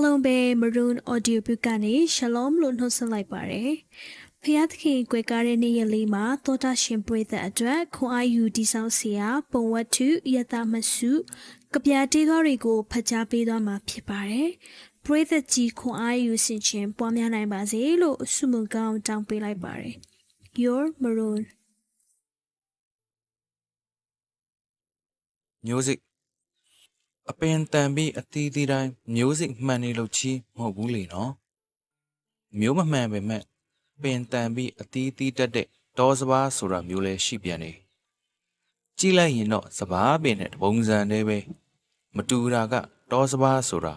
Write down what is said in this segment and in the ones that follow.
လုံပဲ Maroon Audio Book ကနေ Shalom လို့နှုတ်ဆက်လိုက်ပါတယ်။ဖျားသခင်ကြွယ်ကားတဲ့နေ့ရက်လေးမှာသောတာရှင်ပရိသတ်အတွက်ခွန်အားယူတည်ဆောက်စရာပုံဝတ္ထုယတမစုကပြာတေးတော်တွေကိုဖတ်ကြားပေးသွားမှာဖြစ်ပါတယ်။ပရိသတ်ကြီးခွန်အားယူဆင်ခြင်ပွားများနိုင်ပါစေလို့ဆုမွန်ကောင်းတောင်းပေးလိုက်ပါတယ်။ Your Maroon Music အပင်တန်ပြီးအသီးသီးတိုင်း music မှန်နေလို့ချီးမဟုတ်ဘူးလေနော်မျိုးမမှန်ပဲမဲ့ပင်တန်ပြီးအသီးသီးတက်တဲ့ဒေါ်စဘာဆိုတာမျိုးလဲရှိပြန်နေကြည့်လိုက်ရင်တော့စဘာပင်နဲ့တပုံစံတည်းပဲမတူတာကဒေါ်စဘာဆိုတာ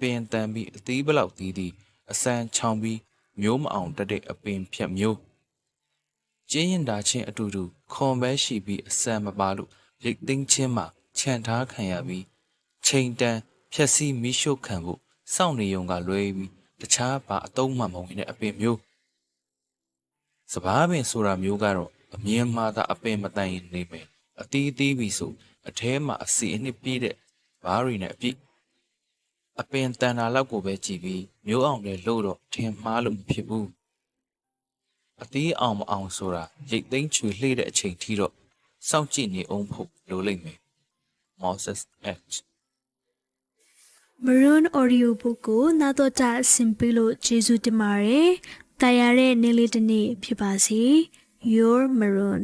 ပင်တန်ပြီးအသီးဘလောက်သီးသီးအစမ်းချောင်းပြီးမျိုးမအောင်တက်တဲ့အပင်ဖြတ်မျိုးကျင်းရင်တာချင်းအတူတူခွန်ပဲရှိပြီးအစမ်းမပါလို့ရိတ်သိမ်းချင်းမှခြံထားခံရပြီး ချိန်တန်ဖြက်စီးမိရှုခံဖို့စောင့်နေုံကလွဲပြီးတခြားဘာအတုံးမှမဝင်တဲ့အပင်မျိုးစပားပင်ဆိုတာမျိုးကတော့အမြင်မှသာအပင်မတိုင်ရင်နေမယ်အတီးအသီးပြီဆိုအแทမှာအစီအနှစ်ပြည့်တဲ့ဘားရီနဲ့အပြည့်အပင်တန်တာလောက်ကိုပဲကြည်ပြီးမျိုးအောင်လဲလို့တော့ထင်မှားလို့မဖြစ်ဘူးအတီးအောင်မအောင်ဆိုတာရိတ်သိမ်းချွေလှေ့တဲ့အချိန်ထိတော့စောင့်ကြည့်နေအောင်ဖို့လိုလိမ့်မယ် Moses H Maroon Audio Book ကိုနာတော့တာအဆင်ပြေလို့ကျေးဇူးတင်ပါတယ်။တာယာတဲ့နေ့လေးတစ်နေ့ဖြစ်ပါစေ။ Your Maroon